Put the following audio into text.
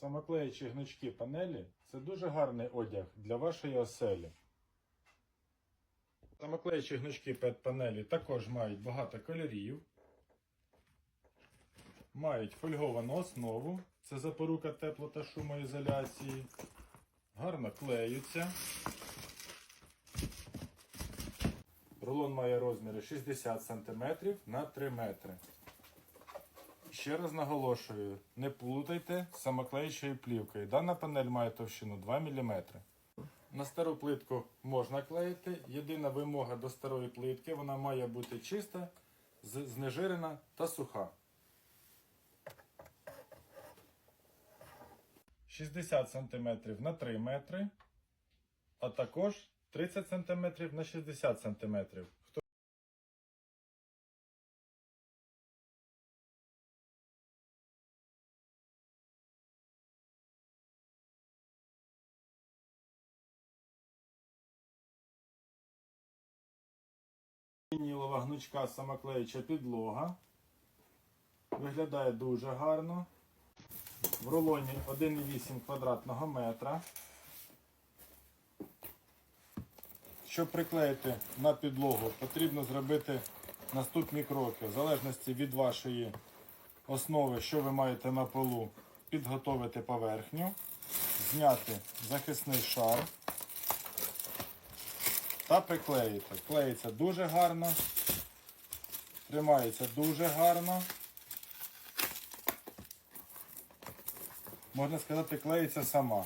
Самоклеючі гнучкі панелі це дуже гарний одяг для вашої оселі. Самоклеючі гнучкі панелі також мають багато кольорів, мають фольговану основу, це запорука тепло та шумоізоляції, гарно клеються. Рулон має розміри 60 см на 3 метри. Ще раз наголошую, не плутайте з самоклеючою плівкою. Дана панель має товщину 2 мм. На стару плитку можна клеїти. Єдина вимога до старої плитки вона має бути чиста, знежирена та суха. 60 см на 3 метри, а також 30 см на 60 см. Хто гнучка самоклеюча підлога. Виглядає дуже гарно. В рулоні 1,8 квадратного метра. Щоб приклеїти на підлогу, потрібно зробити наступні кроки. В залежності від вашої основи, що ви маєте на полу, підготовити поверхню, зняти захисний шар та приклеїти. Клеїться дуже гарно, тримається дуже гарно. Можна сказати, клеїться сама.